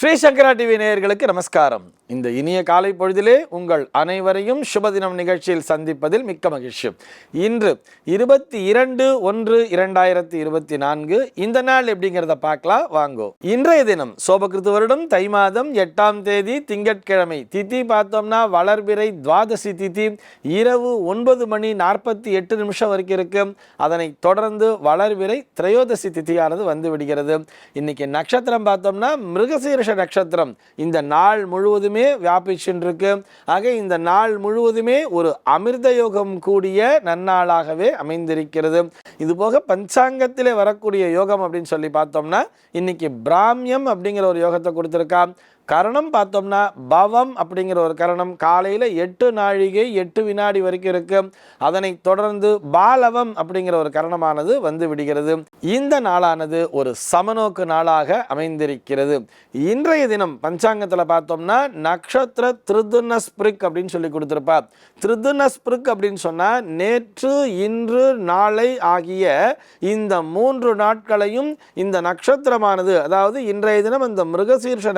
ஸ்ரீ சங்கரா TV நேயர்களுக்கு நமஸ்காரம். இந்த இனிய காலை பொழுதிலே உங்கள் அனைவரையும் சுபதினம் நிகழ்ச்சியில் சந்திப்பதில் மிக்க மகிழ்ச்சி. இன்று இருபத்தி இரண்டு ஒன்று இரண்டாயிரத்தி இருபத்தி நான்கு இந்த நாள் எப்படிங்கிறத பார்க்கலாம் வாங்கோ. இன்றைய தினம் சோபகிருத்து வருடம் தை மாதம் எட்டாம் தேதி திங்கட்கிழமை திதி பார்த்தோம்னா வளர்பிறை துவாதசி திதி இரவு ஒன்பது மணி நாற்பத்தி எட்டு நிமிஷம் வரைக்கும் இருக்கு. அதனை தொடர்ந்து வளர்விரை திரையோதசி திதியானது வந்து விடுகிறது. இன்னைக்கு நட்சத்திரம் பார்த்தோம்னா மிருகசீரிஷ நட்சத்திரம். இந்த நாள் முழுவதுமே வியாபிச்சுருக்கு ஆக இந்த நாள் முழுவதுமே ஒரு அமிர்த யோகம் கூடிய நன்னாளாகவே அமைந்திருக்கிறது. இது போக பஞ்சாங்கத்திலே வரக்கூடிய யோகம் அப்படின்னு சொல்லி பார்த்தோம்னா இன்னைக்கு பிராமியம் அப்படிங்கிற ஒரு யோகத்தை கொடுத்துருக்கா. கரணம் பார்த்தோம்னா பவம் அப்படிங்கிற ஒரு கரணம். காலையில் எட்டு நாழிகை எட்டு வினாடி வரைக்கும் இருக்கு. அதனை தொடர்ந்து பாலவம் அப்படிங்கிற ஒரு கரணமானது வந்து விடுகிறது. இந்த நாளானது ஒரு சமநோக்கு நாளாக அமைந்திருக்கிறது. இன்றைய தினம் பஞ்சாங்கத்தில் பார்த்தோம்னா நக்ஷத்திர திருதுனஸ்பிரிக் அப்படின்னு சொல்லி கொடுத்துருப்பா. திருதுனஸ்பிரிக் அப்படின்னு சொன்னால் நேற்று இன்று நாளை ஆகிய இந்த மூன்று நாட்களையும் இந்த நட்சத்திரமானது அதாவது இன்றைய தினம் இந்த மிருகசீர்ஷ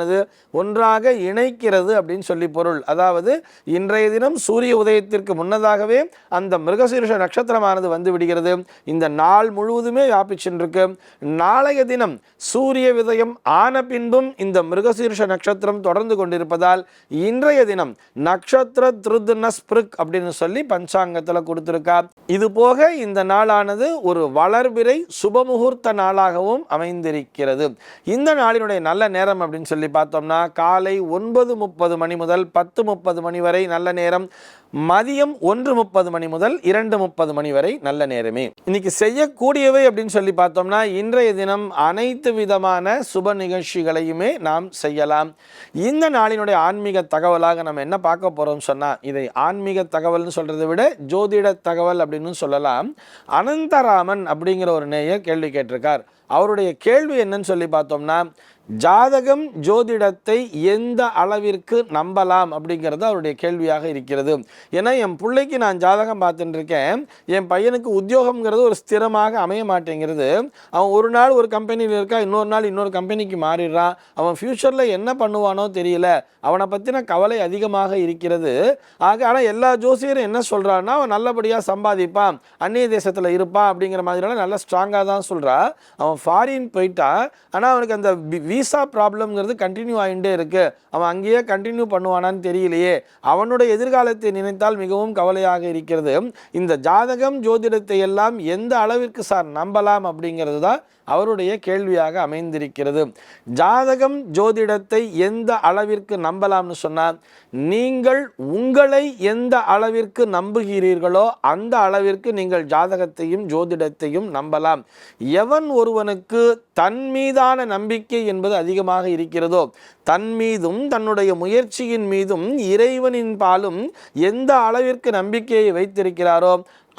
நட்சத்திரமானது ஒன்றாக இணைக்கிறது அப்படின்னு சொல்லி பொருள். அதாவது இன்றைய தினம் சூரிய உதயத்திற்கு முன்னதாகவே அந்த மிருகசீர்ஷ நட்சத்திரமானது வந்து விடுகிறது. இந்த நாள் முழுவதுமே வியாபிச்சென்றிருக்கு. நாளைய தினம் சூரிய விதயம் ஆன பின்பும் இந்த மிருகசீர்ஷ நட்சத்திரம் தொடர்ந்து கொண்டிருப்பதால் இன்றைய தினம் நட்சத்திர திருதுனஸ்பிருக் அப்படின்னு சொல்லி பஞ்சாங்கத்தில் கொடுத்துருக்கா. இது போக இந்த நாளானது ஒரு வளர்பிறை சுபமுகூர்த்த நாளாகவும் அமைந்திருக்கிறது. இந்த நாளினுடைய நல்ல நேரம் அப்படின்னு சொல்லி பார்த்தோம்னா காலை ஒன்பது முப்பது மணி முதல் பத்து முப்பது மணி வரை நல்ல நேரம் மதியம் ஒன்று முப்பது மணி முதல் இரண்டு முப்பது மணி வரை நல்ல நேரமே. இன்னைக்கு செய்யக்கூடியவை அப்படின்னு சொல்லி பார்த்தோம்னா இன்றைய தினம் அனைத்து விதமான சுப நிகழ்ச்சிகளையுமே நாம் செய்யலாம். இந்த நாளினுடைய ஆன்மீக தகவலாக நம்ம என்ன பார்க்க போகிறோம் சொன்னால் இதை ஆன்மீக தகவல்னு சொல்கிறத விட ஜோதிட தகவல் அப்படின்னு சொல்லலாம். அனந்தராமன் அப்படிங்கிற ஒரு நேயர் கேள்வி கேட்டிருக்கார். அவருடைய கேள்வி என்னன்னு சொல்லி பார்த்தோம்னா ஜாதகம் ஜோதிடத்தை எந்த அளவிற்கு நம்பலாம் அப்படிங்கிறது அவருடைய கேள்வியாக இருக்கிறது. ஏன்னா என் பிள்ளைக்கு நான் ஜாதகம் பார்த்துட்டு இருக்கேன் என் பையனுக்கு உத்தியோகம்ங்கிறது ஒரு ஸ்திரமாக அமைய மாட்டேங்கிறது. அவன் ஒரு நாள் ஒரு கம்பெனியில் இருக்கா இன்னொரு நாள் இன்னொரு கம்பெனிக்கு மாறிடுறான் அவன் ஃப்யூச்சரில் என்ன பண்ணுவானோ தெரியல அவனை பற்றின கவலை அதிகமாக இருக்கிறது. ஆக ஆனால் எல்லா ஜோசியரும் என்ன சொல்கிறான்னா அவன் நல்லபடியாக சம்பாதிப்பான் அந்நிய தேசத்தில் இருப்பான் அப்படிங்கிற மாதிரிலாம் நல்லா ஸ்ட்ராங்காக தான் சொல்கிறா அவன் ஃபாரின் போயிட்டான் ஆனால் அவனுக்கு அந்த விசா ப்ராப்ளம்ங்கிறது கண்டினியூ ஆகிட்டே இருக்கு. அவன் அங்கேயே கண்டினியூ பண்ணுவானான்னு தெரியலையே. அவனுடைய எதிர்காலத்தை நினைத்தால் மிகவும் கவலையாக இருக்கிறது. இந்த ஜாதகம் ஜோதிடத்தை எல்லாம் எந்த அளவிற்கு சார் நம்பலாம் அப்படிங்கிறது தான் அவருடைய கேள்வியாக அமைந்திருக்கிறது. ஜாதகம் ஜோதிடத்தை எந்த அளவிற்கு நம்பலாம்னு சொன்னால் நீங்கள் உங்களை எந்த அளவிற்கு நம்புகிறீர்களோ அந்த அளவிற்கு நீங்கள் ஜாதகத்தையும் ஜோதிடத்தையும் நம்பலாம். எவன் ஒருவனுக்கு தன் மீதான நம்பிக்கை என்பது அதிகமாக இருக்கிறதோ தன் மீதும் தன்னுடைய முயற்சியின் மீதும் இறைவனின் பாலும் எந்த அளவிற்கு நம்பிக்கையை வைத்திருக்கிறாரோ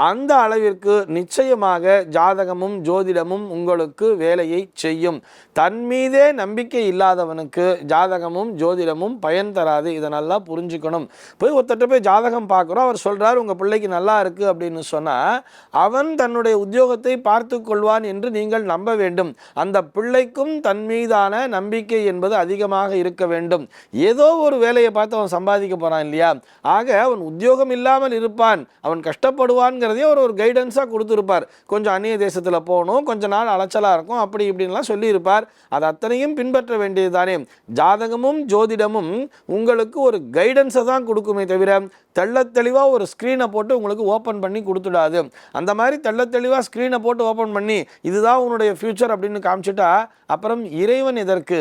அந்த அளவிற்கு நிச்சயமாக ஜாதகமும் ஜோதிடமும் உங்களுக்கு வேலையை செய்யும். தன் மீதே நம்பிக்கை இல்லாதவனுக்கு ஜாதகமும் ஜோதிடமும் பயன் தராது. இதை நல்லா புரிஞ்சுக்கணும். போய் ஒருத்தட்ட போய் ஜாதகம் பார்க்குறோம். அவர் சொல்கிறார் உங்கள் பிள்ளைக்கு நல்லா இருக்குது அப்படின்னு சொன்னால் அவன் தன்னுடைய உத்தியோகத்தை பார்த்து கொள்வான் என்று நீங்கள் நம்ப வேண்டும். அந்த பிள்ளைக்கும் தன் மீதான நம்பிக்கை என்பது அதிகமாக இருக்க வேண்டும். ஏதோ ஒரு வேலையை பார்த்து அவன் சம்பாதிக்க போகிறான் இல்லையா? ஆக அவன் உத்தியோகம் இல்லாமல் இருப்பான். அவன் கஷ்டப்படுவான்ங்கிற அப்படிங்கிறதையும் ஒரு ஒரு கைடன்ஸாக கொடுத்துருப்பார். கொஞ்சம் அந்நிய தேசத்தில் போகணும் கொஞ்ச நாள் அலைச்சலாக இருக்கும் அப்படி இப்படின்லாம் சொல்லியிருப்பார். அது அத்தனையும் பின்பற்ற வேண்டியது தானே ஜாதகமும் ஜோதிடமும் உங்களுக்கு ஒரு கைடன்ஸை தான் கொடுக்குமே தவிர தெள்ளத் தெளிவாக ஒரு ஸ்க்ரீனை போட்டு உங்களுக்கு ஓப்பன் பண்ணி கொடுத்துடாது. அந்த மாதிரி தெள்ளத்தெளிவாக ஸ்க்ரீனை போட்டு ஓப்பன் பண்ணி இதுதான் உன்னுடைய ஃப்யூச்சர் அப்படின்னு காமிச்சிட்டா அப்புறம் இறைவன் இதற்கு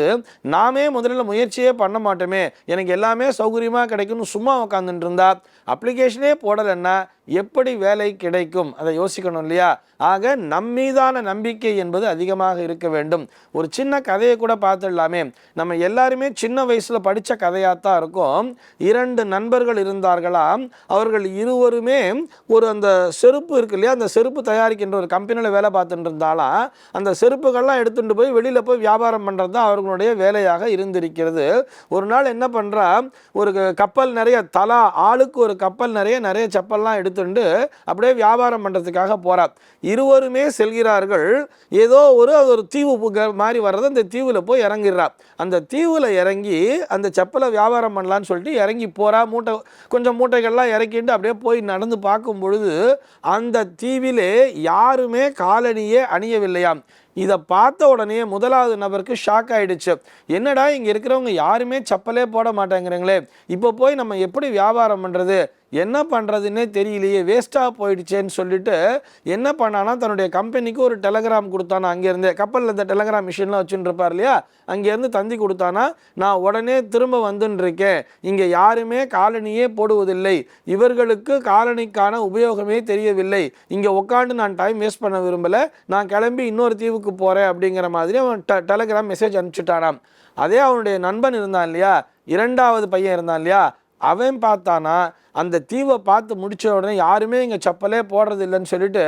நாமே முதல்ல முயற்சியே பண்ண மாட்டோமே. எனக்கு எல்லாமே சௌகரியமாக கிடைக்கும்னு சும்மா உட்காந்துட்டு இருந்தா அப்ளிகேஷனே போடலைன்னா எப்படி வேலை கிடைக்கும்? அதை யோசிக்கணும் இல்லையா? ஆக நம்மீதான நம்பிக்கை என்பது அதிகமாக இருக்க வேண்டும். ஒரு சின்ன கதையை கூட பார்த்துடலாமே. நம்ம எல்லாருமே சின்ன வயசில் படித்த கதையாக தான் இருக்கும். இரண்டு நண்பர்கள் இருந்தார்களா? பார்த்தா அவர்கள் இருவருமே ஒரு அந்த செருப்பு இருக்கு இல்லையா? அந்த செருப்பு தயாரிக்கின்ற ஒரு கம்பெனியில் வேலை பார்த்துட்டு இருந்தாலும் அந்த செருப்புகள்லாம் எடுத்துகிட்டு போய் வெளியில் போய் வியாபாரம் பண்ணுறது தான் அவர்களுடைய வேலையாக இருந்திருக்கிறது. ஒரு நாள் என்ன பண்ணுறா ஒரு க- கப்பல் நிறைய தலா ஆளுக்கு ஒரு கப்பல் நிறைய நிறைய செப்பல்லாம் எடுத்துட்டு அப்படியே வியாபாரம் பண்ணுறதுக்காக போகிறார் இருவருமே செல்கிறார்கள். ஏதோ ஒரு ஒரு தீவு புக- மாதிரி வர்றது அந்த தீவில் போய் இறங்கிடுறா. அந்த தீவில் இறங்கி அந்த செப்பலை வியாபாரம் பண்ணலான்னு சொல்லிட்டு இறங்கி போகிறா மூட்டை கொஞ்சம் மூட்டை மூட்டைகள்லாம் இறக்கிட்டு அப்படியே போய் நடந்து பார்க்கும் பொழுது அந்த தீவிலே யாருமே காலணியே அணியவில்லையாம். இதை பார்த்த உடனே முதலாவது நபருக்கு ஷாக் ஆகிடுச்சு என்னடா இங்கே இருக்கிறவங்க யாருமே செப்பலே போட மாட்டேங்கிறீங்களே? இப்போ போய் நம்ம எப்படி வியாபாரம் பண்ணுறது என்ன பண்ணுறதுன்னே தெரியலையே வேஸ்ட்டாக போயிடுச்சேன்னு சொல்லிட்டு என்ன பண்ணானா தன்னுடைய கம்பெனிக்கு ஒரு டெலகிராம் கொடுத்தானா அங்கேருந்தே கப்பலில் இந்த டெலகிராம் மிஷின்லாம் வச்சுட்டுருப்பார் இல்லையா? அங்கேருந்து தந்தி கொடுத்தானா நான் உடனே திரும்ப வந்துன்ட்ருக்கேன் இங்கே யாருமே காலனியே போடுவதில்லை. இவர்களுக்கு காலனிக்கான உபயோகமே தெரியவில்லை. இங்கே உட்காந்து நான் டைம் வேஸ்ட் பண்ண விரும்பலை. நான் கிளம்பி இன்னொரு தீவுக்கு போகிறேன் அப்படிங்கிற மாதிரி அவன் ட டெலகிராம் மெசேஜ் அனுப்பிச்சுட்டானாம். அதே அவனுடைய நண்பன் இருந்தான் இல்லையா? இரண்டாவது பையன் இருந்தான் இல்லையா? அவன் பார்த்தானா அந்த தீவை பார்த்து முடிச்ச உடனே யாருமே இங்கே செப்பலே போடுறது இல்லைன்னு சொல்லிட்டு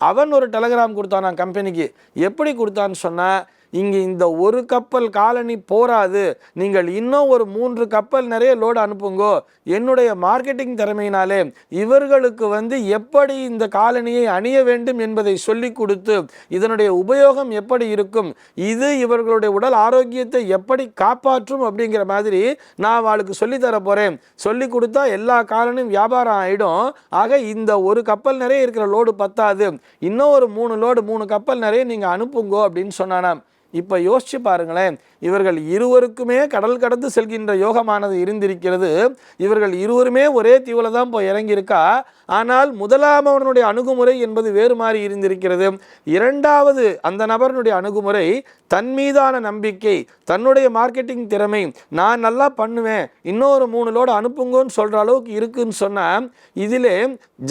அவன் ஒரு டெலகிராம் கொடுத்தானா கம்பெனிக்கு எப்படி கொடுத்தான்னு சொன்னால் இங்கே இந்த ஒரு கப்பல் காலனி போராது நீங்கள் இன்னும் ஒரு மூன்று கப்பல் நிறைய லோடு அனுப்புங்கோ. என்னுடைய மார்க்கெட்டிங் திறமையினாலே இவர்களுக்கு வந்து எப்படி இந்த காலனியை அணிய வேண்டும் என்பதை சொல்லி கொடுத்து இதனுடைய உபயோகம் எப்படி இருக்கும் இது இவர்களுடைய உடல் ஆரோக்கியத்தை எப்படி காப்பாற்றும் அப்படிங்கிற மாதிரி நான் அவளுக்கு சொல்லித்தர போகிறேன் சொல்லி கொடுத்தா எல்லா காலனும் வியாபாரம் ஆகிடும் ஆக இந்த ஒரு கப்பல் நிறைய இருக்கிற லோடு பத்தாது. இன்னும் ஒரு மூணு லோடு மூணு கப்பல் நிறைய நீங்கள் அனுப்புங்கோ அப்படின்னு சொன்னானாம். இப்போ யோசிச்சு பாருங்களேன் இவர்கள் இருவருக்குமே கடல் கடந்து செல்கின்ற யோகமானது இருந்திருக்கிறது. இவர்கள் இருவருமே ஒரே தீவில் தான் போய் இறங்கியிருக்கா. ஆனால் முதலாமவனுடைய அணுகுமுறை என்பது வேறு மாதிரி இருந்திருக்கிறது. இரண்டாவது அந்த நபரனுடைய அணுகுமுறை தன் மீதான நம்பிக்கை தன்னுடைய மார்க்கெட்டிங் திறமை நான் நல்லா பண்ணுவேன் இன்னொரு மூணு லோடு அனுப்புங்கன்னு சொல்கிற அளவுக்கு இருக்குன்னு சொன்னால் இதிலே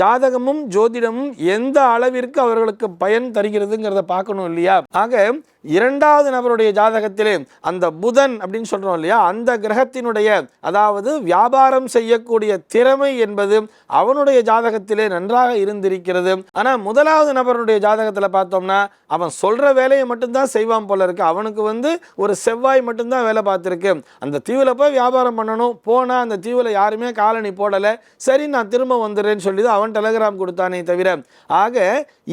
ஜாதகமும் ஜோதிடமும் எந்த அளவிற்கு அவர்களுக்கு பயன் தருகிறதுங்கிறத பார்க்கணும் இல்லையா? ஆக இரண்டாவது நபருடைய ஜாதகத்திலே அந்த புதன் அப்படின்னு சொல்கிறோம் இல்லையா அந்த கிரகத்தினுடைய அதாவது வியாபாரம் செய்யக்கூடிய திறமை என்பது அவனுடைய ஜாதகத்திலே நன்றாக இருந்திருக்கிறது. ஆனால் முதலாவது நபருடைய ஜாதகத்தில் பார்த்தோம்னா அவன் சொல்கிற வேலையை மட்டும்தான் செய்வான் போல இருக்கு. அவனுக்கு வந்து ஒரு செவ்வாய் மட்டும்தான் வேலை பார்த்துருக்கு. அந்த தீவில் போய் வியாபாரம் பண்ணணும். போனால் அந்த தீவில் யாருமே காலனி போடலை. சரி நான் திரும்ப வந்துடுறேன்னு சொல்லி தான் அவன் டெலகிராம் கொடுத்தானே தவிர. ஆக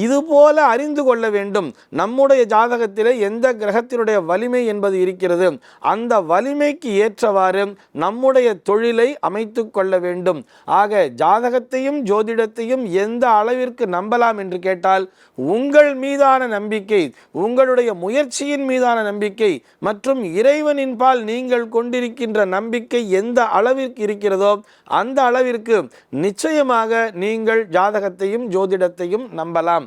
இது போல அறிந்து கொள்ள வேண்டும். நம்முடைய ஜாதகத்திலே எந்த கிரகத்தினுடைய வலிமை என்பது இருக்கிறது அந்த வலிமைக்கு ஏற்றவாறு நம்முடைய தொழிலை அமைத்து கொள்ள வேண்டும். ஆக ஜாதகத்தையும் ஜோதிடத்தையும் எந்த அளவிற்கு நம்பலாம் என்று கேட்டால் உங்கள் மீதான நம்பிக்கை உங்களுடைய முயற்சியின் மீதான நம்பிக்கை மற்றும் இறைவனின் பால் நீங்கள் கொண்டிருக்கின்ற நம்பிக்கை எந்த அளவிற்கு இருக்கிறதோ அந்த அளவிற்கு நிச்சயமாக நீங்கள் ஜாதகத்தையும் ஜோதிடத்தையும் நம்பலாம்.